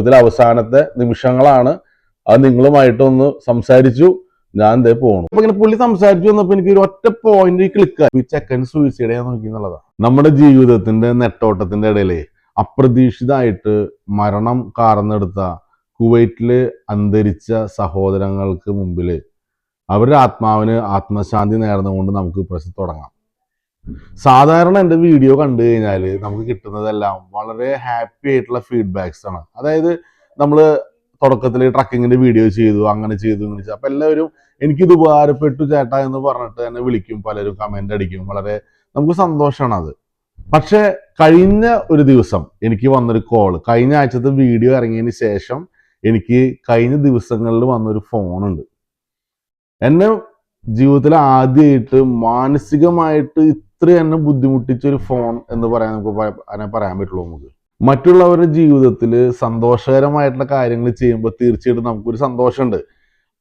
ഇതിൽ അവസാനത്തെ നിമിഷങ്ങളാണ്. അത് നിങ്ങളുമായിട്ടൊന്ന് സംസാരിച്ചു. ഞാൻ ദേ പോണു. അപ്പൊ ഇങ്ങനെ പുള്ളി സംസാരിച്ചു വന്നപ്പോ എനിക്ക് ഒരു ഒറ്റ പോയിന്റ് ക്ലിക്ക് ഈ ചെക്കൻ സൂയിസൈഡ് ചെയ്യാൻ നോക്കി എന്നുള്ളതാണ് നമ്മുടെ ജീവിതത്തിന്റെ നെട്ടോട്ടത്തിന്റെ ഇടയിലെ അപ്രതീക്ഷിതമായിട്ട് മരണം കാർന്നെടുത്ത കുവൈറ്റിൽ അന്തരിച്ച സഹോദരങ്ങൾക്ക് മുമ്പിൽ അവരുടെ ആത്മാവിന് ആത്മശാന്തി നേർന്നുകൊണ്ട് നമുക്ക് പ്രശ്നം തുടങ്ങാം. സാധാരണ എന്റെ വീഡിയോ കണ്ടു കഴിഞ്ഞാൽ നമുക്ക് കിട്ടുന്നതെല്ലാം വളരെ ഹാപ്പി ആയിട്ടുള്ള ഫീഡ്ബാക്സ് ആണ്. അതായത് നമ്മൾ തുടക്കത്തിൽ ട്രക്കിങ്ങിന്റെ വീഡിയോ ചെയ്തു അങ്ങനെ ചെയ്തു ഇങ്ങനെ ചെയ്തു. അപ്പൊ എല്ലാവരും എനിക്കിത് ഉപകാരപ്പെട്ടു ചേട്ടാ എന്ന് പറഞ്ഞിട്ട് തന്നെ വിളിക്കും പലരും കമന്റ് അടിക്കും. വളരെ നമുക്ക് സന്തോഷമാണ് അത്. പക്ഷേ കഴിഞ്ഞ ഒരു ദിവസം എനിക്ക് വന്നൊരു കോൾ കഴിഞ്ഞ ആഴ്ചത്തെ വീഡിയോ ഇറങ്ങിയതിന് ശേഷം എനിക്ക് കഴിഞ്ഞ ദിവസങ്ങളിൽ വന്നൊരു ഫോണുണ്ട് എന്നെ ജീവിതത്തിൽ ആദ്യമായിട്ട് മാനസികമായിട്ട് ഇത്ര എന്നെ ബുദ്ധിമുട്ടിച്ച ഒരു ഫോൺ എന്ന് പറയാൻ നമുക്ക് അതിനെ പറയാൻ പറ്റുള്ളൂ നമുക്ക്. മറ്റുള്ളവരുടെ ജീവിതത്തിൽ സന്തോഷകരമായിട്ടുള്ള കാര്യങ്ങൾ ചെയ്യുമ്പോൾ തീർച്ചയായിട്ടും നമുക്കൊരു സന്തോഷമുണ്ട്.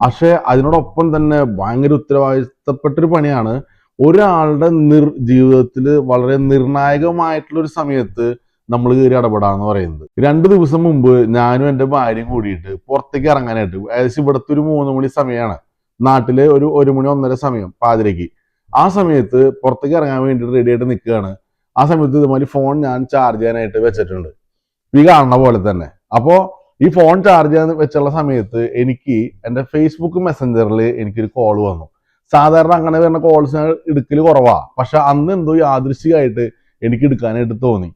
പക്ഷെ അതിനോടൊപ്പം തന്നെ ഭയങ്കര ഉത്തരവാദിത്തപ്പെട്ടൊരു പണിയാണ് ഒരാളുടെ നിർ ജീവിതത്തിൽ വളരെ നിർണായകമായിട്ടുള്ള ഒരു സമയത്ത് നമ്മൾ കയറി ഇടപെടാന്ന് പറയുന്നത്. രണ്ട് ദിവസം മുമ്പ് ഞാനും എന്റെ ഭാര്യയും കൂടിയിട്ട് പുറത്തേക്ക് ഇറങ്ങാനായിട്ട് ഏകദേശം ഇവിടുത്തെ ഒരു മൂന്ന് മണി സമയമാണ് നാട്ടിലെ ഒരു ഒരു മണി ഒന്നര സമയം പാതിരയ്ക്ക്. ആ സമയത്ത് പുറത്തേക്ക് ഇറങ്ങാൻ വേണ്ടിയിട്ട് റെഡി ആയിട്ട് നിൽക്കുകയാണ്. ആ സമയത്ത് ഇതുമാതിരി ഫോൺ ഞാൻ ചാർജ് ചെയ്യാനായിട്ട് വെച്ചിട്ടുണ്ട്. ഈ കാണുന്ന പോലെ തന്നെ. അപ്പോൾ ഈ ഫോൺ ചാർജ് ചെയ്യാൻ വെച്ചുള്ള സമയത്ത് എനിക്ക് എന്റെ ഫേസ്ബുക്ക് മെസ്സഞ്ചറിൽ എനിക്കൊരു കോൾ വന്നു. സാധാരണ അങ്ങനെ വരുന്ന കോൾസ് ഞാൻ എടുക്കൽ കുറവാ. പക്ഷെ അന്ന് എന്തോ യാദൃശികമായിട്ട് എനിക്ക് എടുക്കാനായിട്ട് തോന്നി.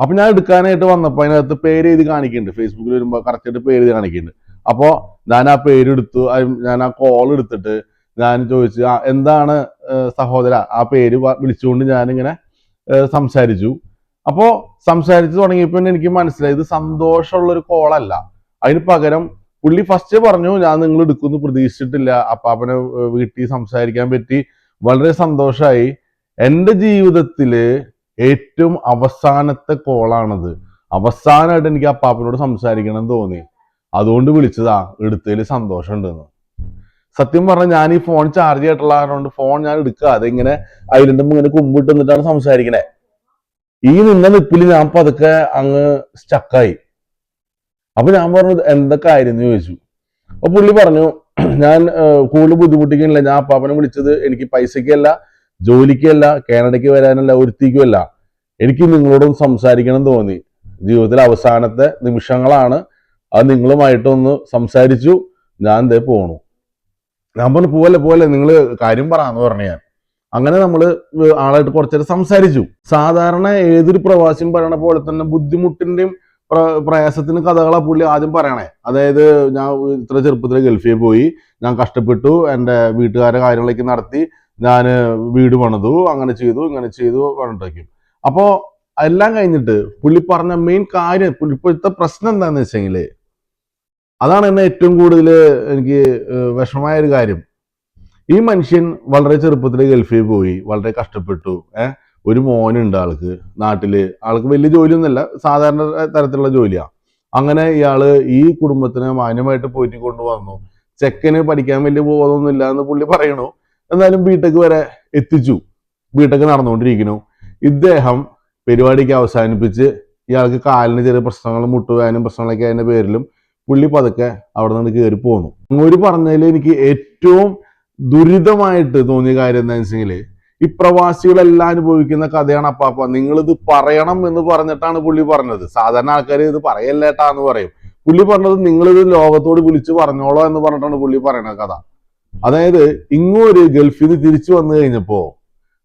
അപ്പൊ ഞാൻ എടുക്കാനായിട്ട് വന്നപ്പോൾ അതിനകത്ത് പേര് എഴുതി കാണിക്കുന്നുണ്ട്. ഫേസ്ബുക്കിൽ വരുമ്പോൾ കറക്റ്റായിട്ട് പേര് എഴുതി കാണിക്കുന്നുണ്ട്. അപ്പോൾ ഞാൻ ആ പേര് എടുത്തു. ഞാൻ ആ കോൾ എടുത്തിട്ട് ഞാൻ ചോദിച്ചു "ആ, എന്താണ് സഹോദര? ആ പേര് വിളിച്ചുകൊണ്ട് ഞാനിങ്ങനെ സംസാരിച്ചു. അപ്പോൾ സംസാരിച്ചു തുടങ്ങിയപ്പോൾ എനിക്ക് മനസ്സിലായി ഇത് സന്തോഷമുള്ള ഒരു കോളല്ല. അതിന് പകരം പുള്ളി ഫസ്റ്റ് പറഞ്ഞു ഞാൻ നിങ്ങൾ എടുക്കുന്നു പ്രതീക്ഷിച്ചിട്ടില്ല. അപ്പാപ്പനെ വീട്ടിൽ സംസാരിക്കാൻ പറ്റി. വളരെ സന്തോഷമായി എന്റെ ജീവിതത്തിൽ ഏറ്റവും അവസാനത്തെ കോളാണത്. അവസാനമായിട്ട് എനിക്ക് അപ്പാപ്പനോട് സംസാരിക്കണം എന്ന് തോന്നി. അതുകൊണ്ട് വിളിച്ചതാ എടുത്തതിൽ സന്തോഷമുണ്ടെന്ന്. സത്യം പറഞ്ഞാൽ ഞാൻ ഈ ഫോൺ ചാർജ് ചെയ്തിട്ടുള്ള കാരണം ഫോൺ ഞാൻ എടുക്കാതെ ഇങ്ങനെ അതിലിന്റെ ഇങ്ങനെ കുമ്പിട്ട് നിന്നിട്ടാണ് സംസാരിക്കണേ. ഈ നിന്ന നിപ്പിൽ ഞാൻ പതുക്കെ അങ്ങ് സ്റ്റക്കായി അപ്പൊ ഞാൻ പറഞ്ഞു എന്തൊക്കെ ആയിരുന്നു? ചോദിച്ചു. അപ്പൊ പുള്ളി പറഞ്ഞു ഞാൻ കൂടുതൽ ബുദ്ധിമുട്ടിക്കുന്നില്ല. ഞാൻ അപ്പാപ്പനെ വിളിച്ചത് എനിക്ക് പൈസയ്ക്കല്ല ജോലിക്കല്ല കാനഡയ്ക്ക് വരാനല്ല ഒരുത്തിക്കുമല്ല. എനിക്ക് നിങ്ങളോടൊന്ന് സംസാരിക്കണം തോന്നി. ജീവിതത്തിലെ അവസാനത്തെ നിമിഷങ്ങളാണ്. അത് നിങ്ങളുമായിട്ടൊന്ന് സംസാരിച്ചു. ഞാൻ ദേ പോണു. ഞാൻ പറഞ്ഞു പോലെ പോലെ നിങ്ങൾ കാര്യം പറയാന്ന് പറഞ്ഞു ഞാൻ. അങ്ങനെ നമ്മൾ ആളായിട്ട് കുറച്ചേരം സംസാരിച്ചു. സാധാരണ ഏതൊരു പ്രവാസിയും പറയണ പോലെ തന്നെ ബുദ്ധിമുട്ടിന്റെയും പ്ര- പ്രയാസത്തിന് കഥകളാ പുള്ളി ആദ്യം പറയണേ. അതായത് ഞാൻ ഇത്ര ചെറുപ്പത്തിൽ ഗൾഫിൽ പോയി ഞാൻ കഷ്ടപ്പെട്ടു എന്റെ വീട്ടുകാരെ കാര്യങ്ങളൊക്കെ നടത്തി ഞാൻ വീട് പണിതു അങ്ങനെ ചെയ്തു ഇങ്ങനെ ചെയ്തു പറഞ്ഞിട്ടൊക്കെയും അപ്പോ എല്ലാം കഴിഞ്ഞിട്ട് പുള്ളി പറഞ്ഞ മെയിൻ കാര്യം പുള്ളി ഇപ്പോഴത്തെ പ്രശ്നം എന്താന്ന് വെച്ചെങ്കിൽ അതാണ് എന്നെ ഏറ്റവും കൂടുതൽ എനിക്ക് വിഷമമായ ഒരു കാര്യം. ഈ മനുഷ്യൻ വളരെ ചെറുപ്പത്തിൽ ഗൾഫിൽ പോയി വളരെ കഷ്ടപ്പെട്ടു. ഏഹ് ഒരു മോനുണ്ട് ആൾക്ക് നാട്ടിൽ. ആൾക്ക് വലിയ ജോലിയൊന്നുമല്ല സാധാരണ തരത്തിലുള്ള ജോലിയാണ് അങ്ങനെ ഇയാൾ ഈ കുടുംബത്തിനെ മാന്യമായിട്ട് പോറ്റി കൊണ്ടുവന്നു. ചെക്കന് പഠിക്കാൻ വലിയ ബോധമൊന്നുമില്ല എന്ന് പുള്ളി പറയണു. എന്നാലും ബിടെക് വരെ എത്തിച്ചു. ബിടെക് നടന്നുകൊണ്ടിരിക്കുന്നു. ഇദ്ദേഹം പരിപാടിക്ക് അവസാനിപ്പിച്ച് ഇയാൾക്ക് കാലിന് ചെറിയ പ്രശ്നങ്ങൾ മുട്ടുവാനും പ്രശ്നങ്ങളൊക്കെ അതിന്റെ പേരിലും പുള്ളി പതുക്കെ അവിടെ നിന്ന് കയറി പോന്നു. ഒരു പറഞ്ഞതിൽ എനിക്ക് ഏറ്റവും ദുരിതമായിട്ട് തോന്നിയ കാര്യം എന്താ വെച്ചെങ്കിൽ ഈ പ്രവാസികളെല്ലാം അനുഭവിക്കുന്ന കഥയാണ് അപ്പാപ്പ. നിങ്ങൾ ഇത് പറയണം എന്ന് പറഞ്ഞിട്ടാണ് പുള്ളി പറഞ്ഞത്. സാധാരണ ആൾക്കാർ ഇത് പറയല്ലേട്ടാ എന്ന് പറയും. പുള്ളി പറഞ്ഞത് നിങ്ങളിത് ലോകത്തോട് വിളിച്ചു പറഞ്ഞോളോ എന്ന് പറഞ്ഞിട്ടാണ് പുള്ളി പറയുന്ന കഥ. അതായത് ഇങ്ങൊരു ഗൾഫിൽ നിന്ന് തിരിച്ചു വന്നു കഴിഞ്ഞപ്പോ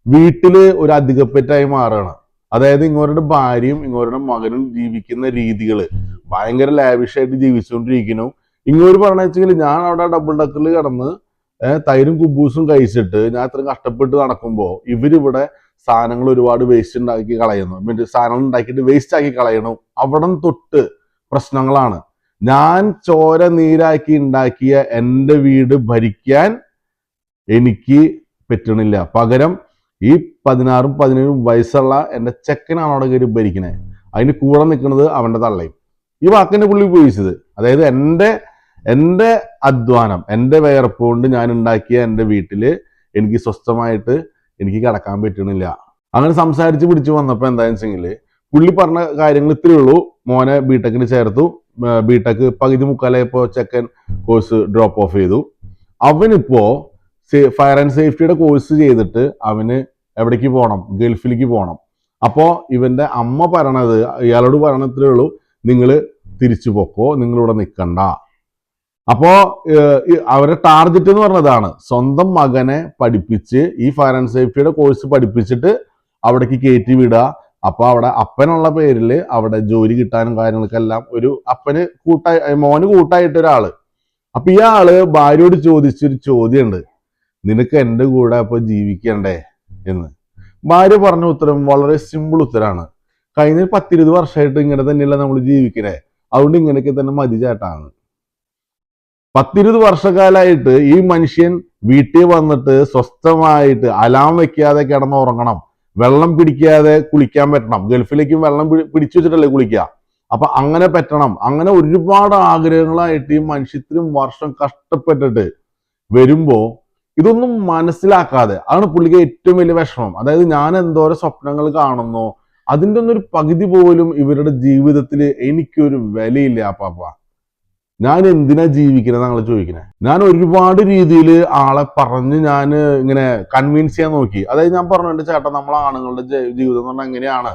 വീട്ടിൽ ഒരു അധികപ്പറ്റായി മാറുകയാണ് അതായത് ഇങ്ങോരുടെ ഭാര്യയും ഇങ്ങോരുടെ മകനും ജീവിക്കുന്ന രീതികൾ. ഭയങ്കര ലാവിഷായിട്ട് ജീവിച്ചുകൊണ്ടിരിക്കുന്നു ഇങ്ങോട്ട് പറഞ്ഞു വെച്ചെങ്കിൽ ഞാൻ അവിടെ ഡബിൾ ഡക്കിൽ കിടന്ന് തൈരും കുബൂസും കഴിച്ചിട്ട് ഞാൻ ഇത്രയും കഷ്ടപ്പെട്ട് നടക്കുമ്പോൾ ഇവരിവിടെ സാധനങ്ങൾ ഒരുപാട് വേസ്റ്റ് ഉണ്ടാക്കി കളയുന്നു. മറ്റേ സാധനങ്ങൾ ഉണ്ടാക്കിയിട്ട് വേസ്റ്റ് ആക്കി കളയണു. അവിടം തൊട്ട് പ്രശ്നങ്ങളാണ്. ഞാൻ ചോര നീരാക്കി ഉണ്ടാക്കിയ എന്റെ വീട് ഭരിക്കാൻ എനിക്ക് പറ്റണില്ല. പകരം ഈ പതിനാറും പതിനേഴും വയസ്സുള്ള എന്റെ ചെക്കനാണ് അവിടെ കയറി ഭരിക്കണേ. അതിന് കൂടെ നിൽക്കുന്നത് അവന്റെ തള്ളയും. ഈ വാക്കിന്റെ പുള്ളി ഉപയോഗിച്ചത്. അതായത് എന്റെ എന്റെ അധ്വാനം എന്റെ വേർപ്പ് കൊണ്ട് ഞാൻ ഉണ്ടാക്കിയ എന്റെ വീട്ടിൽ എനിക്ക് സ്വസ്ഥമായിട്ട് എനിക്ക് കിടക്കാൻ പറ്റണില്ല. അങ്ങനെ സംസാരിച്ച് പിടിച്ച് വന്നപ്പോൾ എന്താണെന്ന് വെച്ചെങ്കിൽ പുള്ളി പറഞ്ഞ കാര്യങ്ങൾ ഇത്രയേ ഉള്ളൂ. മോനെ ബിടെക്കിന് ചേർത്തു. ബിടെക് പകുതി മുക്കാലായപ്പോ ചെക്കൻ കോഴ്സ് ഡ്രോപ്പ് ഓഫ് ചെയ്തു. അവനിപ്പോ ഫയർ ആൻഡ് സേഫ്റ്റിയുടെ കോഴ്സ് ചെയ്തിട്ട് അവന് എവിടേക്ക് പോകണം ഗൾഫിലേക്ക് പോകണം അപ്പോൾ ഇവന്റെ അമ്മ പറയണത് ഇയാളോട് പറയണത്രേ ഉള്ളൂ. നിങ്ങൾ തിരിച്ചു പോക്കോ നിങ്ങളിവിടെ നിൽക്കണ്ട അപ്പോ അവരെ ടാർഗറ്റ് എന്ന് പറഞ്ഞതാണ്. സ്വന്തം മകനെ പഠിപ്പിച്ച് ഈ ഫയർ ആൻഡ് സേഫ്റ്റിയുടെ കോഴ്സ് പഠിപ്പിച്ചിട്ട് അവിടേക്ക് കയറ്റി വിടുക. അപ്പൊ അവിടെ അപ്പനുള്ള പേരിൽ അവിടെ ജോലി കിട്ടാനും കാര്യങ്ങൾക്കെല്ലാം ഒരു അപ്പന് കൂട്ടായി മോന് കൂട്ടായിട്ട് ഒരാൾ. അപ്പൊ ആൾ ഭാര്യയോട് ചോദിച്ചൊരു ചോദ്യമുണ്ട്. നിനക്ക് എന്റെ കൂടെ അപ്പൊ ജീവിക്കണ്ടേ? എന്ന്. ഭാര്യ പറഞ്ഞ ഉത്തരം വളരെ സിമ്പിൾ ഉത്തരാണ്. കഴിഞ്ഞ പത്തിരുപത് വർഷമായിട്ട് ഇങ്ങനെ തന്നെയല്ല നമ്മൾ ജീവിക്കണേ? അതുകൊണ്ട് ഇങ്ങനെയൊക്കെ തന്നെ മതി ചേട്ടാണ്. പത്തിരുപത് വർഷക്കാലായിട്ട് ഈ മനുഷ്യൻ വീട്ടിൽ വന്നിട്ട് സ്വസ്ഥമായിട്ട് അലാം വെക്കാതെ കിടന്ന് ഉറങ്ങണം. വെള്ളം പിടിക്കാതെ കുളിക്കാൻ പറ്റണം. ഗൾഫിലേക്കും വെള്ളം പിടി- പിടിച്ചു വെച്ചിട്ടല്ലേ കുളിക്കുക അപ്പൊ അങ്ങനെ പറ്റണം. അങ്ങനെ ഒരുപാട് ആഗ്രഹങ്ങളായിട്ട് ഈ മനുഷ്യ ഇത്രയും വർഷം കഷ്ടപ്പെട്ടിട്ട് വരുമ്പോ ഇതൊന്നും മനസ്സിലാക്കാതെ അതാണ് പുള്ളിക്ക് ഏറ്റവും വലിയ വിഷമം. അതായത് ഞാൻ എന്തോരം സ്വപ്നങ്ങൾ കാണുന്നോ അതിന്റെ ഒന്നൊരു പകുതി പോലും ഇവരുടെ ജീവിതത്തിൽ എനിക്കൊരു വിലയില്ല അപ്പാപ്പ ഞാൻ എന്തിനാ ജീവിക്കുന്നത് ഞങ്ങൾ ചോദിക്കണേ? ഞാൻ ഒരുപാട് രീതിയിൽ ആളെ പറഞ്ഞ് ഞാൻ ഇങ്ങനെ കൺവിൻസ് ചെയ്യാൻ നോക്കി. അതായത് ഞാൻ പറഞ്ഞിട്ടുണ്ട് ചേട്ടാ നമ്മൾ ആണുങ്ങളുടെ ജീവിതം എന്ന് പറഞ്ഞാൽ എങ്ങനെയാണ്?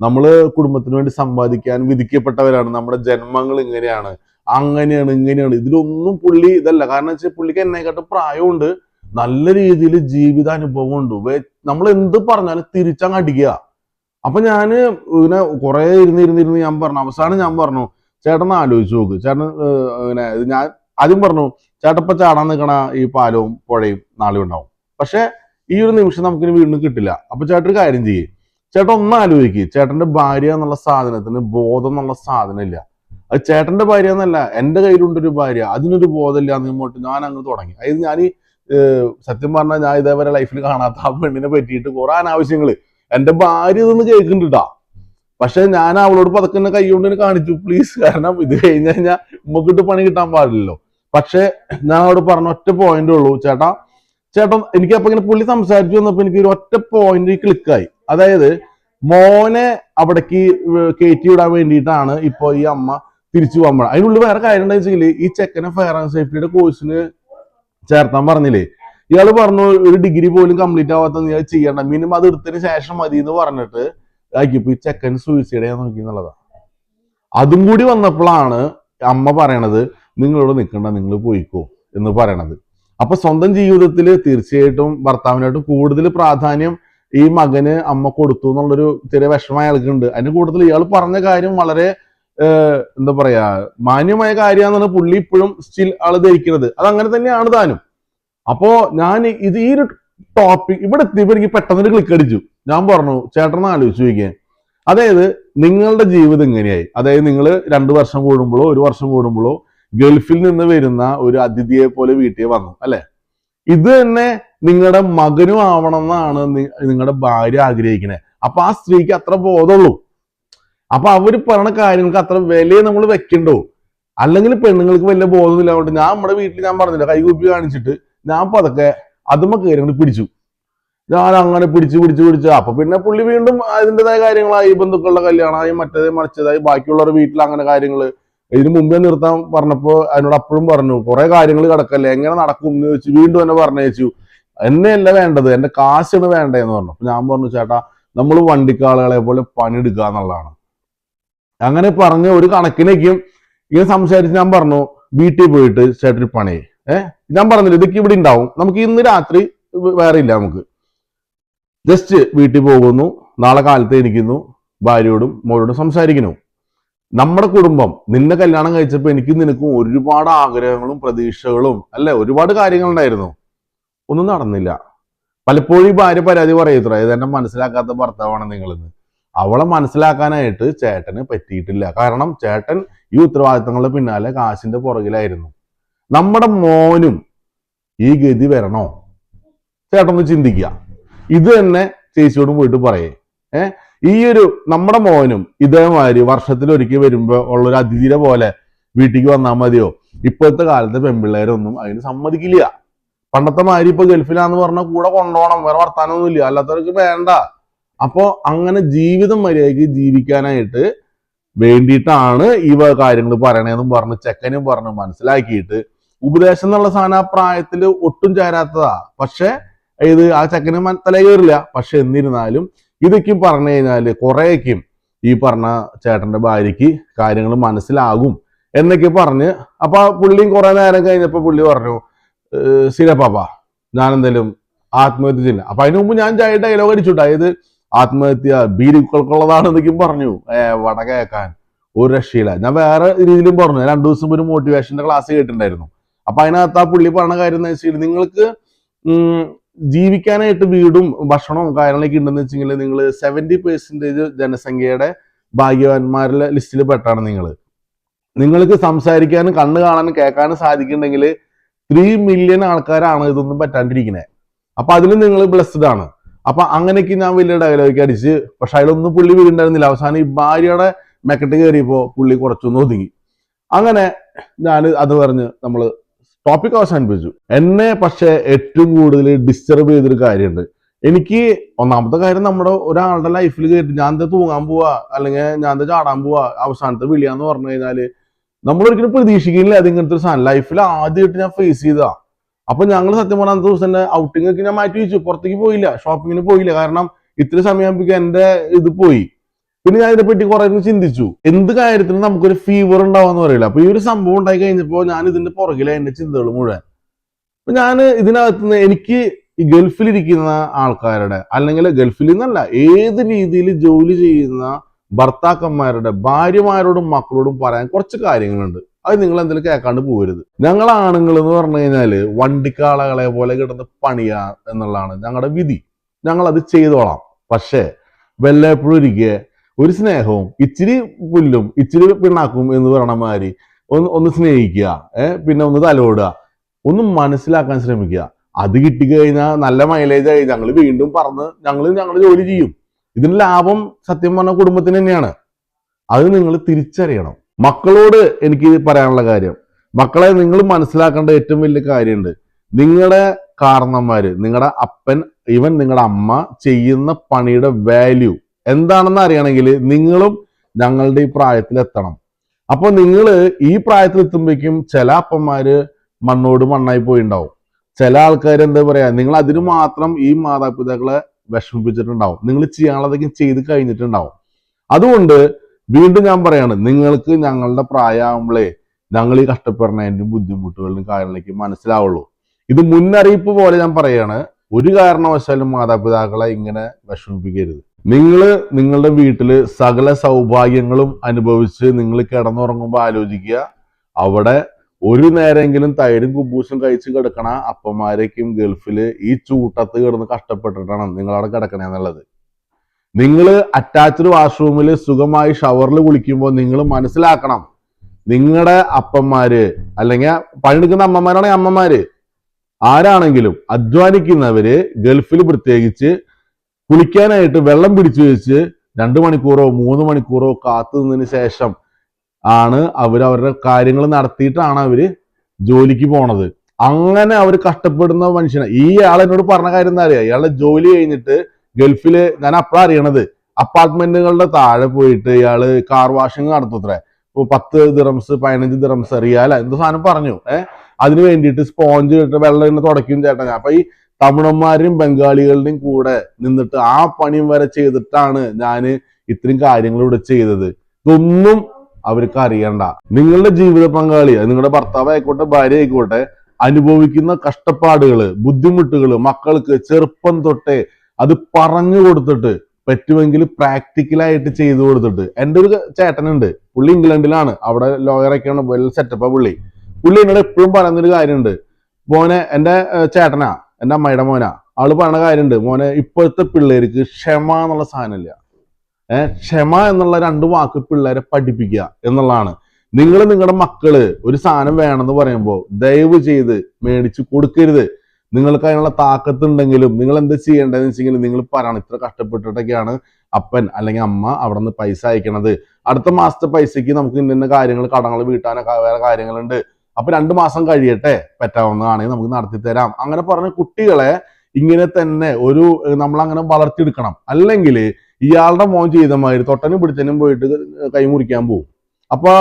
നമ്മൾ കുടുംബത്തിന് വേണ്ടി സമ്പാദിക്കാൻ വിധിക്കപ്പെട്ടവരാണ്. നമ്മുടെ ജന്മങ്ങൾ ഇങ്ങനെയാണ്. അങ്ങനെയാണ് ഇങ്ങനെയാണ്. ഇതിലൊന്നും പുള്ളി ഇതല്ല. കാരണം വെച്ചാൽ പുള്ളിക്ക് എന്നെക്കാട്ട് പ്രായമുണ്ട് നല്ല രീതിയിൽ ജീവിതാനുഭവം ഉണ്ട്. നമ്മൾ എന്ത് പറഞ്ഞാലും തിരിച്ചങ്ങ് അടിക്കുക. അപ്പൊ ഞാൻ ഇങ്ങനെ കുറെ ഇരുന്ന് ഇരുന്ന് ഇരുന്ന് ഞാൻ പറഞ്ഞു അവസാനം ഞാൻ പറഞ്ഞു ചേട്ടൻ ആലോചിച്ചു നോക്ക്. ചേട്ടൻ ഇങ്ങനെ ഞാൻ ആദ്യം പറഞ്ഞു ചേട്ടപ്പ ചാടാൻ നിൽക്കണ ഈ പാലവും പുഴയും നാളെ ഉണ്ടാവും. പക്ഷെ ഈ ഒരു നിമിഷം നമുക്കിനി വീണ്ടും കിട്ടില്ല. അപ്പൊ ചേട്ടൻ കാര്യം ചെയ്യേ. ചേട്ടൻ ഒന്ന് ആലോചിക്കുക ചേട്ടന്റെ ഭാര്യ എന്നുള്ള സാധനത്തിന് ബോധം എന്നുള്ള സാധനം ഇല്ല. അത് ചേട്ടന്റെ ഭാര്യ എന്നല്ല എന്റെ കയ്യിലുണ്ടൊരു ഭാര്യ. അതിനൊരു ബോധമില്ല എന്ന് ഇങ്ങോട്ട് ഞാൻ അങ്ങ് തുടങ്ങി. അതായത് ഞാൻ സത്യം പറഞ്ഞാൽ ഞാൻ ഇതേവരെ ലൈഫിൽ കാണാത്ത ആ പെണ്ണിനെ പറ്റിയിട്ട് കുറെ അനാവശ്യങ്ങൾ. എന്റെ ഭാര്യ ഇതൊന്ന് കേൾക്കുന്നുണ്ടാ. പക്ഷെ ഞാൻ അവളോട് പതക്കെ എന്നെ കൈ കൊണ്ട് കാണിച്ചു പ്ലീസ് കാരണം ഇത് കഴിഞ്ഞ് കഴിഞ്ഞാൽ നമുക്കിട്ട് പണി കിട്ടാൻ പാടില്ലല്ലോ. പക്ഷെ ഞാൻ അവിടെ പറഞ്ഞ ഒറ്റ പോയിന്റ് ഉള്ളൂ ചേട്ടാ ചേട്ടൻ എനിക്ക് അപ്പൊ ഇങ്ങനെ പുള്ളി സംസാരിച്ചു വന്നപ്പോ എനിക്ക് ഒരു ഒറ്റ പോയിന്റ് ക്ലിക്കായി അതായത് മോനെ അവിടേക്ക് കയറ്റി വിടാൻ വേണ്ടിയിട്ടാണ് ഇപ്പൊ ഈ അമ്മ തിരിച്ചു പോകുമ്പോൾ അതിനുള്ളിൽ വേറെ കാര്യം എന്താ വെച്ചാൽ ഈ ചെക്കനെ ഫയർ ആൻഡ് സേഫ്റ്റിയുടെ കോഴ്സിന് ചേർത്താൻ പറഞ്ഞില്ലേ? ഇയാൾ പറഞ്ഞു ഒരു ഡിഗ്രി പോലും കംപ്ലീറ്റ് ആവാത്ത നീ അത് ചെയ്യണ്ട. മിനിമം അത് എടുത്തതിന് ശേഷം മതി എന്ന് പറഞ്ഞിട്ട് ആക്കിയപ്പോ ഈ ചെക്കൻ സൂയിസൈഡ് ചെയ്യാൻ നോക്കി എന്നുള്ളതാ. അതും കൂടി വന്നപ്പോഴാണ് അമ്മ പറയണത് നിങ്ങളോട് നിൽക്കണ്ട നിങ്ങൾ പോയിക്കോ എന്ന് പറയണത്. അപ്പൊ സ്വന്തം ജീവിതത്തിൽ തീർച്ചയായിട്ടും ഭർത്താവിനായിട്ട് കൂടുതൽ പ്രാധാന്യം ഈ മകന് അമ്മ കൊടുത്തു എന്നുള്ളൊരു ചെറിയ വിഷമം അയാൾക്കുണ്ട്. അതിന്റെ കൂടുതൽ ഇയാൾ പറഞ്ഞ കാര്യം വളരെ എന്താ പറയാ മാന്യമായ കാര്യമാണെന്നാണ് പുള്ളി ഇപ്പോഴും സ്റ്റിൽ ആൾ ധരിക്കുന്നത്. അത് അങ്ങനെ തന്നെയാണ് താനും. അപ്പോ ഞാൻ ഇത് ഈ ഒരു ടോപ്പിക് ഇവിടെ എത്തിയപ്പോ എനിക്ക് പെട്ടെന്ന് ക്ലിക്ക് അടിച്ചു. ഞാൻ പറഞ്ഞു ചേട്ടനെ ആലോചിച്ച് ചോദിക്കാൻ അതായത് നിങ്ങളുടെ ജീവിതം ഇങ്ങനെയായി അതായത് നിങ്ങൾ രണ്ട് വർഷം കൂടുമ്പോഴോ ഒരു വർഷം കൂടുമ്പോഴോ ഗൾഫിൽ നിന്ന് വരുന്ന ഒരു അതിഥിയെ പോലെ വീട്ടിൽ വന്നു അല്ലെ? ഇത് തന്നെ നിങ്ങളുടെ മകനും ആവണം എന്നാണ് നിങ്ങളുടെ ഭാര്യ ആഗ്രഹിക്കുന്നത് അപ്പൊ ആ സ്ത്രീക്ക് അത്ര ബോധമുള്ളൂ. അപ്പൊ അവർ പറയുന്ന കാര്യങ്ങൾക്ക് അത്ര വിലയെ നമ്മൾ വെക്കണ്ടോ? അല്ലെങ്കിൽ പെണ്ണുങ്ങൾക്ക് വലിയ ബോധമില്ല അതുകൊണ്ട് ഞാൻ നമ്മുടെ വീട്ടിൽ ഞാൻ പറഞ്ഞില്ല കൈകൂപ്പി കാണിച്ചിട്ട് ഞാൻ പതൊക്കെ അതുമ്മ കയറി പിടിച്ചു. ഞാൻ അങ്ങനെ പിടിച്ചു പിടിച്ചു പിടിച്ചു. അപ്പൊ പിന്നെ പുള്ളി വീണ്ടും അതിന്റെതായ കാര്യങ്ങളായി. ബന്ധുക്കളുടെ കല്യാണമായി മറ്റേത് മറിച്ചതായി. ബാക്കിയുള്ളവരുടെ വീട്ടിൽ അങ്ങനെ കാര്യങ്ങൾ ഇതിന് മുമ്പേ നിർത്താൻ പറഞ്ഞപ്പോ അതിനോട് അപ്പോഴും പറഞ്ഞു കുറെ കാര്യങ്ങൾ കിടക്കല്ലേ? എങ്ങനെ നടക്കും? എന്ന് ചോദിച്ചു വീണ്ടും എന്നെ പറഞ്ഞയച്ചു. എന്നെയല്ല വേണ്ടത് എന്റെ കാശാണ് വേണ്ടതെന്ന് പറഞ്ഞു. അപ്പൊ ഞാൻ പറഞ്ഞു ചേട്ടാ നമ്മൾ വണ്ടിക്കാളുകളെ പോലെ പണിയെടുക്കുക എന്നുള്ളതാണ്. അങ്ങനെ പറഞ്ഞ് ഒരു കണക്കിനേക്കും ഇങ്ങനെ സംസാരിച്ച് ഞാൻ പറഞ്ഞു വീട്ടിൽ പോയിട്ട് ചേട്ടൻ പണി ഏഹ് ഞാൻ പറഞ്ഞില്ല ഇതൊക്കെ ഇവിടെ ഉണ്ടാവും. നമുക്ക് ഇന്ന് രാത്രി വേറെ ഇല്ല നമുക്ക്. ജസ്റ്റ് വീട്ടിൽ പോകുന്നു നാളെ കാലത്ത് എനിക്കുന്നു ഭാര്യയോടും മോളോടും സംസാരിക്കുന്നു. നമ്മുടെ കുടുംബം നിന്നെ കല്യാണം കഴിച്ചപ്പോൾ എനിക്ക് നിനക്കും ഒരുപാട് ആഗ്രഹങ്ങളും പ്രതീക്ഷകളും അല്ലെ? ഒരുപാട് കാര്യങ്ങൾ കാര്യങ്ങളുണ്ടായിരുന്നു ഒന്നും നടന്നില്ല. പലപ്പോഴും ഈ ഭാര്യ പരാതി പറയത്ര ഇതെന്നെ മനസ്സിലാക്കാത്ത ഭർത്താവാണ് നിങ്ങളെന്ന്. അവളെ മനസ്സിലാക്കാനായിട്ട് ചേട്ടന് പറ്റിയിട്ടില്ല. കാരണം ചേട്ടൻ ഈ ഉത്തരവാദിത്തങ്ങളുടെ പിന്നാലെ കാശിന്റെ പുറകിലായിരുന്നു. നമ്മുടെ മോനും ഈ ഗതി വരണോ? ചേട്ടൊന്ന് ചിന്തിക്കുക ഇത് തന്നെ ചേച്ചിയോടും പോയിട്ട് പറയേ. ഏ? ഈ ഒരു നമ്മുടെ മോനും ഇതേമാതിരി വർഷത്തിൽ വർഷത്തിലൊരിക്കൽ വരുമ്പോ ഉള്ളൊരു അതിഥിയെ പോലെ വീട്ടിലേക്ക് വന്നാൽ മതിയോ? ഇപ്പോഴത്തെ കാലത്തെ പെൺപിള്ളേരൊന്നും അതിന് സമ്മതിക്കില്ല. പണ്ടത്തെ മാതിരി ഇപ്പൊ ഗൾഫിലാന്ന് പറഞ്ഞാൽ കൂടെ കൊണ്ടുപോകണം. വേറെ വർത്താനമൊന്നുമില്ല അല്ലാത്തവർക്ക് വേണ്ട. അപ്പോ അങ്ങനെ ജീവിതം മര്യാദയ്ക്ക് ജീവിക്കാനായിട്ട് വേണ്ടിയിട്ടാണ് വക കാര്യങ്ങൾ പറയണേന്നും പറഞ്ഞ് ചെക്കനും പറഞ്ഞ് മനസ്സിലാക്കിയിട്ട് ഉപദേശം എന്നുള്ള സാധനം ആ പ്രായത്തിൽ ഒട്ടും ചേരാത്തതാ. പക്ഷെ ഇത് ആ ചക്കന് തലേ കയറില്ല. പക്ഷെ എന്നിരുന്നാലും ഇതൊക്കെ പറഞ്ഞു കഴിഞ്ഞാൽ കുറേക്കും ഈ പറഞ്ഞ ചേട്ടന്റെ ഭാര്യയ്ക്ക് കാര്യങ്ങൾ മനസ്സിലാകും എന്നൊക്കെ പറഞ്ഞ് അപ്പൊ ആ പുള്ളിയും കുറെ നേരം കഴിഞ്ഞപ്പോ പുള്ളി പറഞ്ഞു സിരപ്പാപ്പ ഞാൻ എന്തായാലും ആത്മഹത്യ ചെയ്യില്ല അപ്പൊ അതിനു മുമ്പ് ഞാൻ ചായ ഡയലോഗ് അടിച്ചു അതായത് ആത്മഹത്യ ബീരുക്കൾക്കുള്ളതാണെന്നൊക്കെയും പറഞ്ഞു. ഏ വട കേൾക്കാൻ ഒരു രക്ഷയില്ല. ഞാൻ വേറെ രീതിയിലും പറഞ്ഞു. രണ്ടു ദിവസം ഒരു മോട്ടിവേഷന്റെ ക്ലാസ് കേട്ടിട്ടുണ്ടായിരുന്നു. അപ്പൊ അതിനകത്ത് ആ പുള്ളി പറഞ്ഞ കാര്യം എന്ന് വെച്ചാൽ നിങ്ങൾക്ക് ജീവിക്കാനായിട്ട് വീടും ഭക്ഷണവും കാര്യങ്ങളൊക്കെ ഉണ്ടെന്ന് വെച്ചെങ്കിൽ നിങ്ങൾ സെവന്റി പെർസെന്റേജ് ജനസംഖ്യയുടെ ഭാഗ്യവാന്മാരിലെ ലിസ്റ്റിൽ പെട്ടാണ് നിങ്ങൾ നിങ്ങൾക്ക് സംസാരിക്കാനും കണ്ണ് കാണാനും കേൾക്കാനും സാധിക്കുന്നുണ്ടെങ്കിൽ ത്രീ മില്യൺ ആൾക്കാരാണ് ഇതൊന്നും പറ്റാണ്ടിരിക്കുന്നത് അപ്പൊ അതിലും നിങ്ങൾ ബ്ലെസ്ഡ് ആണ്. അപ്പൊ അങ്ങനെയൊക്കെ ഞാൻ വലിയ ഡയലോഗ് അടിച്ച് പക്ഷെ അതിലൊന്നും പുള്ളി വീടുണ്ടായിരുന്നില്ല അവസാനം ഈ ഭാര്യയുടെ മെക്കട്ട് കയറിയപ്പോ പുള്ളി കുറച്ചൊന്നും ഒതുങ്ങി. അങ്ങനെ ഞാൻ അത് പറഞ്ഞ് നമ്മൾ ടോപ്പിക് അവസാനിപ്പിച്ചു. എന്നെ പക്ഷെ ഏറ്റവും കൂടുതൽ ഡിസ്റ്റർബ് ചെയ്തൊരു കാര്യമുണ്ട്. എനിക്ക് ഒന്നാമത്തെ കാര്യം നമ്മുടെ ഒരാളുടെ ലൈഫിൽ കേട്ട് ഞാൻ എന്താ തൂങ്ങാൻ പോവാ അല്ലെങ്കിൽ ഞാൻ എന്താ ചാടാൻ പോവാ അവസാനത്തെ വിളിയാന്ന് പറഞ്ഞു കഴിഞ്ഞാൽ നമ്മൾ ഒരിക്കലും പ്രതീക്ഷിക്കില്ല അത് ഇങ്ങനത്തെ ഒരു സാധനം. ലൈഫിൽ ആദ്യമായിട്ട് ഞാൻ ഫേസ് ചെയ്തതാ. അപ്പൊ ഞങ്ങൾ സത്യം പറഞ്ഞ അന്നത്തെ ദിവസം തന്നെ ഔട്ടിംഗ് ഒക്കെ ഞാൻ മാറ്റി വെച്ചു. പുറത്തേക്ക് പോയില്ല ഷോപ്പിങ്ങിന് പോയില്ല. കാരണം ഇത്ര സമയം എന്റെ ഇത് പോയി. പിന്നെ ഞാൻ ഇതിനെപ്പറ്റി കുറെ ചിന്തിച്ചു. എന്ത് കാര്യത്തിനും നമുക്കൊരു ഫീവർ ഉണ്ടാവാന്ന് പറയില്ല. അപ്പൊ ഈ ഒരു സംഭവം ഉണ്ടായി കഴിഞ്ഞപ്പോൾ ഞാൻ ഇതിന്റെ പുറകിലെ എന്റെ ചിന്തകൾ മുഴുവൻ. അപ്പൊ ഞാൻ ഇതിനകത്ത് എനിക്ക് ഈ ഗൾഫിലിരിക്കുന്ന ആൾക്കാരുടെ അല്ലെങ്കിൽ ഗൾഫിൽ നിന്നല്ല ഏത് രീതിയിൽ ജോലി ചെയ്യുന്ന ഭർത്താക്കന്മാരുടെ ഭാര്യമാരോടും മക്കളോടും പറയാൻ കുറച്ച് കാര്യങ്ങളുണ്ട്. അത് നിങ്ങൾ എന്തെങ്കിലും കേൾക്കാണ്ട് പോകരുത് ഞങ്ങൾ ആണുങ്ങൾ എന്ന് പറഞ്ഞു കഴിഞ്ഞാൽ വണ്ടിക്കാളകളെ പോലെ കിടന്ന് പണിയാ എന്നുള്ളതാണ് ഞങ്ങളുടെ വിധി. ഞങ്ങൾ അത് ചെയ്തോളാം. പക്ഷേ വല്ലപ്പോഴും ഇരിക്കെ ഒരു സ്നേഹവും ഇച്ചിരി പുല്ലും ഇച്ചിരി പിണ്ണാക്കും എന്ന് പറയണ മാതിരി ഒന്ന് ഒന്ന് സ്നേഹിക്കുക ഏഹ് പിന്നെ ഒന്ന് തലോടുക ഒന്ന് മനസ്സിലാക്കാൻ ശ്രമിക്കുക. അത് കിട്ടിക്കഴിഞ്ഞാൽ നല്ല മൈലേജ് ആയി ഞങ്ങൾ വീണ്ടും പറന്ന് ഞങ്ങൾ ഞങ്ങളുടെ ജോലി ചെയ്യും. ഇതിന് ലാഭം സത്യം പറഞ്ഞ കുടുംബത്തിന് തന്നെയാണ്. അത് നിങ്ങൾ തിരിച്ചറിയണം. മക്കളോട് എനിക്ക് പറയാനുള്ള കാര്യം മക്കളെ നിങ്ങൾ മനസ്സിലാക്കേണ്ട ഏറ്റവും വലിയ കാര്യമുണ്ട്. നിങ്ങളുടെ കാരണന്മാര് നിങ്ങളുടെ അപ്പൻ ഈവൻ നിങ്ങളുടെ അമ്മ ചെയ്യുന്ന പണിയുടെ വാല്യൂ എന്താണെന്ന് അറിയണമെങ്കിൽ നിങ്ങളും ഞങ്ങളുടെ ഈ പ്രായത്തിൽ എത്തണം. അപ്പൊ നിങ്ങൾ ഈ പ്രായത്തിൽ എത്തുമ്പോഴേക്കും ചില അപ്പന്മാര് മണ്ണോട് മണ്ണായി പോയിണ്ടാവും. ചില ആൾക്കാർ എന്താ പറയാ നിങ്ങൾ അതിന് മാത്രം ഈ മാതാപിതാക്കളെ വിഷമിപ്പിച്ചിട്ടുണ്ടാവും. നിങ്ങൾ ചെയ്യാനുള്ളതൊക്കെ ചെയ്ത് കഴിഞ്ഞിട്ടുണ്ടാവും. അതുകൊണ്ട് വീണ്ടും ഞാൻ പറയാണ് നിങ്ങൾക്ക് ഞങ്ങളുടെ പ്രായമാകുമ്പോഴേ ഞങ്ങൾ ഈ കഷ്ടപ്പെടുന്നതിന്റെ ബുദ്ധിമുട്ടുകളിലും കാര്യങ്ങളിലേക്ക് മനസ്സിലാവുള്ളൂ. ഇത് മുന്നറിയിപ്പ് പോലെ ഞാൻ പറയാണ് ഒരു കാരണവശാലും മാതാപിതാക്കളെ ഇങ്ങനെ വിഷമിപ്പിക്കരുത്. നിങ്ങൾ നിങ്ങളുടെ വീട്ടിൽ സകല സൗഭാഗ്യങ്ങളും അനുഭവിച്ച് നിങ്ങൾ കിടന്നുറങ്ങുമ്പോൾ ആലോചിക്കുക. അവിടെ ഒരു നേരെങ്കിലും തൈരും കുബൂസും കഴിച്ച് കിടക്കണ അപ്പന്മാരേക്കും ഗൾഫിൽ ഈ ചൂട്ടത്ത് കിടന്ന് കഷ്ടപ്പെട്ടിട്ടാണ് നിങ്ങൾ അവിടെ കിടക്കണേ എന്നുള്ളത്. നിങ്ങൾ അറ്റാച്ച്ഡ് വാഷ്റൂമിൽ സുഖമായി ഷവറിൽ കുളിക്കുമ്പോൾ നിങ്ങൾ മനസ്സിലാക്കണം. നിങ്ങളുടെ അപ്പന്മാര് അല്ലെങ്കിൽ പണിയെടുക്കുന്ന അമ്മമാരാണെങ്കിൽ അമ്മമാര്. ആരാണെങ്കിലും അധ്വാനിക്കുന്നവര് ഗൾഫിൽ പ്രത്യേകിച്ച് കുളിക്കാനായിട്ട് വെള്ളം പിടിച്ചു വെച്ച് രണ്ട് മണിക്കൂറോ മൂന്ന് മണിക്കൂറോ കാത്തു നിന്നതിന് ശേഷം ആണ് അവർ അവരുടെ കാര്യങ്ങൾ നടത്തിയിട്ടാണ് അവർ ജോലിക്ക് പോണത്. അങ്ങനെ അവർ കഷ്ടപ്പെടുന്ന മനുഷ്യനെ. ഈ ആൾ എന്നോട് പറഞ്ഞ കാര്യം എന്താ അറിയാം? ഇയാളുടെ ജോലി കഴിഞ്ഞിട്ട് ഗൾഫിൽ ഞാൻ അപ്പഴാ അറിയണത്. അപ്പാർട്ട്മെന്റുകളുടെ താഴെ പോയിട്ട് ഇയാൾ കാർ വാഷിംഗ് നടത്തത്രേ. ഇപ്പൊ പത്ത് ദിറംസ് പതിനഞ്ച് ദിറംസ് അറിയാല എന്ത് സാധനം പറഞ്ഞു. ഏഹ്? അതിന് വേണ്ടിയിട്ട് സ്പോഞ്ച് ഇട്ട് വെള്ളം ഇങ്ങനെ തുടയ്ക്കും ചേട്ടൻ അപ്പൊ ഈ തമിഴന്മാരുടെയും ബംഗാളികളുടെയും കൂടെ നിന്നിട്ട് ആ പണിയും വരെ ചെയ്തിട്ടാണ് ഞാൻ ഇത്രയും കാര്യങ്ങൾ ഇവിടെ ചെയ്തത്. ഇതൊന്നും അവർക്ക് അറിയണ്ട. നിങ്ങളുടെ ജീവിത പങ്കാളി നിങ്ങളുടെ ഭർത്താവ് ആയിക്കോട്ടെ ഭാര്യ ആയിക്കോട്ടെ അനുഭവിക്കുന്ന കഷ്ടപ്പാടുകൾ ബുദ്ധിമുട്ടുകൾ മക്കൾക്ക് ചെറുപ്പം തൊട്ടേ അത് പറഞ്ഞു കൊടുത്തിട്ട് പറ്റുമെങ്കിൽ പ്രാക്ടിക്കലായിട്ട് ചെയ്തു കൊടുത്തിട്ട്. എന്റെ ഒരു ചേട്ടനുണ്ട് പുള്ളി ഇംഗ്ലണ്ടിലാണ്. അവിടെ ലോയറൊക്കെയാണ് വെൽ സെറ്റപ്പാ പുള്ളി. പുള്ളി എന്നോട് എപ്പോഴും പറയുന്നൊരു കാര്യമുണ്ട്. മോനെ എന്റെ ചേട്ടനാ എന്റെ അമ്മയുടെ മോനാ. ആൾ പറയണ കാര്യമുണ്ട് മോനെ ഇപ്പോഴത്തെ പിള്ളേർക്ക് ക്ഷമ എന്നുള്ള സാധനമില്ല. ഏഹ് ക്ഷമ എന്നുള്ള രണ്ട് വാക്ക് പിള്ളേരെ പഠിപ്പിക്കുക എന്നുള്ളതാണ്. നിങ്ങൾ നിങ്ങളുടെ മക്കൾ ഒരു സാധനം വേണമെന്ന് പറയുമ്പോൾ ദയവ് ചെയ്ത് മേടിച്ച് കൊടുക്കരുത്. നിങ്ങൾക്ക് അതിനുള്ള താക്കത്തുണ്ടെങ്കിലും നിങ്ങൾ എന്താ ചെയ്യേണ്ടതെന്ന് വെച്ചെങ്കിൽ നിങ്ങൾ പറയണം ഇത്ര കഷ്ടപ്പെട്ടിട്ടൊക്കെയാണ് അപ്പൻ അല്ലെങ്കിൽ അമ്മ അവിടെ നിന്ന് പൈസ അയക്കണത്. അടുത്ത മാസത്തെ പൈസയ്ക്ക് നമുക്ക് ഇന്ന കാര്യങ്ങൾ കടങ്ങൾ വീട്ടാനൊക്കെ വേറെ കാര്യങ്ങളുണ്ട്. അപ്പൊ രണ്ടു മാസം കഴിയട്ടെ പറ്റാവുന്നതാണെങ്കിൽ നമുക്ക് നടത്തി തരാം. അങ്ങനെ പറഞ്ഞ കുട്ടികളെ ഇങ്ങനെ തന്നെ ഒരു നമ്മൾ അങ്ങനെ വളർത്തിയെടുക്കണം. അല്ലെങ്കിൽ ഇയാളുടെ മോൻ ചെയ്ത മാതിരി തൊട്ടനും പിടിച്ചനും പോയിട്ട് കൈ മുറിക്കാൻ പോകും അപ്പൊ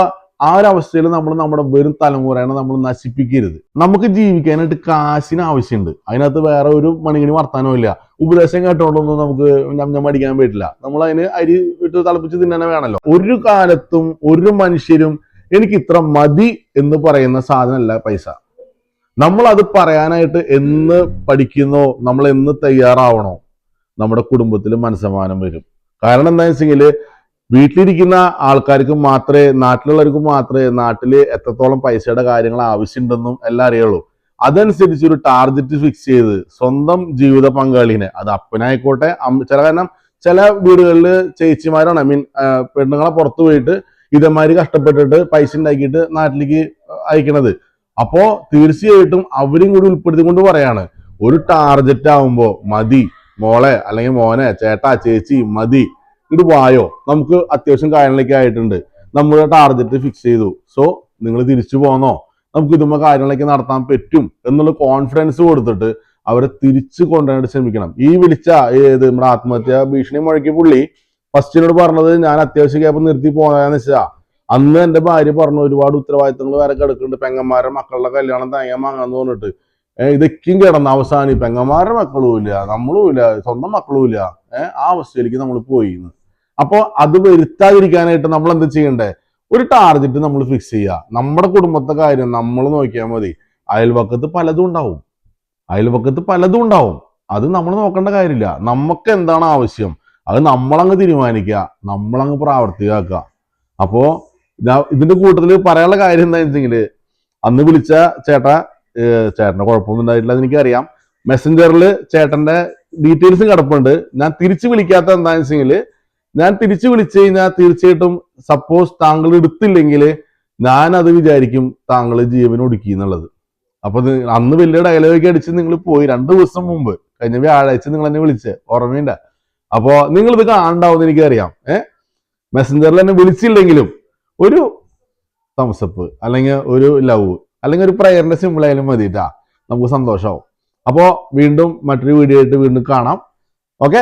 ആ ഒരു അവസ്ഥയിൽ നമ്മൾ നമ്മുടെ വെറും തലമുറയാണ് നമ്മൾ നശിപ്പിക്കരുത്. നമുക്ക് ജീവിക്കാനായിട്ട് കാശിന് ആവശ്യമുണ്ട്. അതിനകത്ത് വേറെ ഒരു മണികിന് വർത്താനവും ഇല്ല. ഉപദേശം കേട്ടോണ്ടൊന്നും നമുക്ക് ഞമ്മ അടിക്കാൻ പറ്റില്ല. നമ്മൾ അതിന് അരി ഇട്ട് തിളപ്പിച്ച് തിന്നാൻ വേണമല്ലോ ഒരു കാലത്തും ഒരു മനുഷ്യരും എനിക്ക് ഇത്ര മതി എന്ന് പറയുന്ന സാധനമല്ല പൈസ. നമ്മൾ അത് പറയാനായിട്ട് എന്ന് പഠിക്കുന്നോ നമ്മൾ എന്ന് തയ്യാറാവണോ നമ്മുടെ കുടുംബത്തിൽ മനസ്സമാനം വരും. കാരണം എന്താ വെച്ചെങ്കിൽ വീട്ടിലിരിക്കുന്ന ആൾക്കാർക്ക് മാത്രമേ നാട്ടിലുള്ളവർക്ക് മാത്രമേ നാട്ടിൽ എത്രത്തോളം പൈസയുടെ കാര്യങ്ങൾ ആവശ്യമുണ്ടെന്നും എല്ലാം അറിയുള്ളൂ. അതനുസരിച്ച് ഒരു ടാർഗറ്റ് ഫിക്സ് ചെയ്ത് സ്വന്തം ജീവിത പങ്കാളിനെ അത് അപ്പനായിക്കോട്ടെ ചില കാരണം ചില വീടുകളിൽ ചേച്ചിമാരാണ് ഐ മീൻ പെണ്ണുങ്ങളെ പുറത്തു പോയിട്ട് ഇതേമാതിരി കഷ്ടപ്പെട്ടിട്ട് പൈസ ഉണ്ടാക്കിയിട്ട് നാട്ടിലേക്ക് അയക്കണത്. അപ്പോ തീർച്ചയായിട്ടും അവരും കൂടി ഉൾപ്പെടുത്തിക്കൊണ്ട് പറയാണ് ഒരു ടാർജറ്റ് ആവുമ്പോ മതി മോളെ അല്ലെങ്കിൽ മോനെ ചേട്ടാ ചേച്ചി മതി ഇത് വായോ. നമുക്ക് അത്യാവശ്യം കാര്യങ്ങളൊക്കെ ആയിട്ടുണ്ട്. നമ്മുടെ ടാർജറ്റ് ഫിക്സ് ചെയ്തു. സോ നിങ്ങൾ തിരിച്ചു പോന്നോ? നമുക്ക് ഇതുമ്മ കാര്യങ്ങളൊക്കെ നടത്താൻ പറ്റും എന്നുള്ള കോൺഫിഡൻസ് കൊടുത്തിട്ട് അവരെ തിരിച്ചു കൊണ്ടുവരാനായിട്ട് ശ്രമിക്കണം. ഈ വിളിച്ച ഏത് നമ്മുടെ ആത്മഹത്യ ഭീഷണി മുഴക്കി പുള്ളി ഫസ്റ്റിനോട് പറഞ്ഞത് ഞാൻ അത്യാവശ്യം ക്യാപ്പ് നിർത്തി പോകാന്ന് വെച്ചാ അന്ന് എന്റെ ഭാര്യ പറഞ്ഞു ഒരുപാട് ഉത്തരവാദിത്തങ്ങൾ വേറെ കിടക്കുന്നുണ്ട്. പെങ്ങന്മാരുടെ മക്കളുടെ കല്യാണം തേങ്ങ വാങ്ങാന്ന് പറഞ്ഞിട്ട്. ഏഹ് ഇതൊക്കെയും കിടന്ന അവസാനം പെങ്ങന്മാരുടെ മക്കളും ഇല്ല നമ്മളും ഇല്ല സ്വന്തം മക്കളും ഇല്ല. ഏഹ് ആ അവസ്ഥയിലേക്ക് നമ്മൾ പോയി അപ്പോൾ അത് വരുത്താതിരിക്കാനായിട്ട് നമ്മൾ എന്ത് ചെയ്യണ്ടേ? ഒരു ടാർഗറ്റ് നമ്മൾ ഫിക്സ് ചെയ്യുക. നമ്മുടെ കുടുംബത്തെ കാര്യം നമ്മൾ നോക്കിയാൽ മതി. അയൽവക്കത്ത് പലതും ഉണ്ടാവും. അയൽവക്കത്ത് പലതും ഉണ്ടാവും. അത് നമ്മൾ നോക്കേണ്ട കാര്യമില്ല. നമുക്ക് എന്താണ് ആവശ്യം? അത് നമ്മളങ്ങ് തീരുമാനിക്കുക നമ്മളങ്ങ് പ്രാവർത്തികമാക്കുക. അപ്പോ ഞാൻ ഇതിന്റെ കൂട്ടത്തിൽ പറയാനുള്ള കാര്യം എന്താ വെച്ചെങ്കിൽ അന്ന് വിളിച്ച ചേട്ട ചേട്ടന്റെ കുഴപ്പമൊന്നും ഉണ്ടായിട്ടില്ല എന്ന് എനിക്കറിയാം. മെസ്സഞ്ചറിൽ ചേട്ടന്റെ ഡീറ്റെയിൽസും കിടപ്പുണ്ട്. ഞാൻ തിരിച്ചു വിളിക്കാത്ത എന്താണെന്ന് വെച്ചെങ്കിൽ ഞാൻ തിരിച്ചു വിളിച്ചു കഴിഞ്ഞാൽ തീർച്ചയായിട്ടും സപ്പോസ് താങ്കൾ എടുത്തില്ലെങ്കിൽ ഞാൻ അത് വിചാരിക്കും താങ്കൾ ജീവൻ ഒടുക്കി എന്നുള്ളത്. അപ്പൊ അന്ന് വലിയ ഡയലോഗ് അടിച്ച് നിങ്ങൾ പോയി. രണ്ട് ദിവസം മുമ്പ് കഴിഞ്ഞ വ്യാഴാഴ്ച നിങ്ങൾ എന്നെ വിളിച്ചേ. ഓർമ്മയുണ്ട? അപ്പോ നിങ്ങൾ ഇത് കാണണ്ടാവും എനിക്കറിയാം ഏഹ് മെസ്സഞ്ചറിൽ എന്നെ വിളിച്ചില്ലെങ്കിലും ഒരു തംസപ്പ് അല്ലെങ്കിൽ ഒരു ലവ് അല്ലെങ്കിൽ ഒരു പ്രയറിന്റെ സിമ്പിൾ ആയാലും മതിട്ടാ നമുക്ക് സന്തോഷമാവും അപ്പോ വീണ്ടും മറ്റൊരു വീഡിയോ ആയിട്ട് വീണ്ടും കാണാം. ഓക്കെ